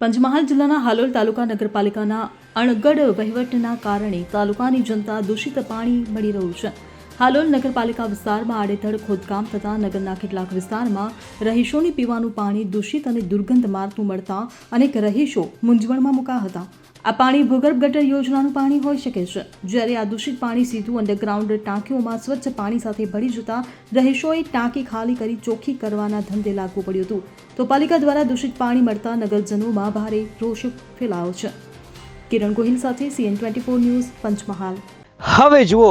પંચમહાલ જિલ્લાના હાલોલ તાલુકા નગરપાલિકાના અણગઢ વહીવટના કારણે તાલુકાની જનતા દૂષિત પાણી મળી રહ્યું છે. હાલોલ નગરપાલિકા વિસ્તારમાં આડેધડ ખોદકામ થતાં નગરના કેટલાક વિસ્તારમાં રહીશોને પીવાનું પાણી દૂષિત અને દુર્ગંધ મારતું મળતા અનેક રહીશો મૂંઝવણમાં મુકા હતા. આ પાણી ભૂગર્ભ ગટર યોજનાનું પાણી હોઈ શકે છે. જ્યારે આ દૂષિત પાણી સીધું અંડરગ્રાઉન્ડ ટાંકીઓમાં સ્વચ્છ પાણી સાથે ભળી જતા રહીશોએ ટાંકી ખાલી કરી ચોખ્ખી કરવાના ધંધે લાગવું પડ્યું હતું. તો પાલિકા દ્વારા દૂષિત પાણી મળતા નગરજનોમાં ભારે રોષ ફેલાયો છે. કિરણ ગોહિલ સાથે CN twenty four news Panchmahal. હવે જુઓ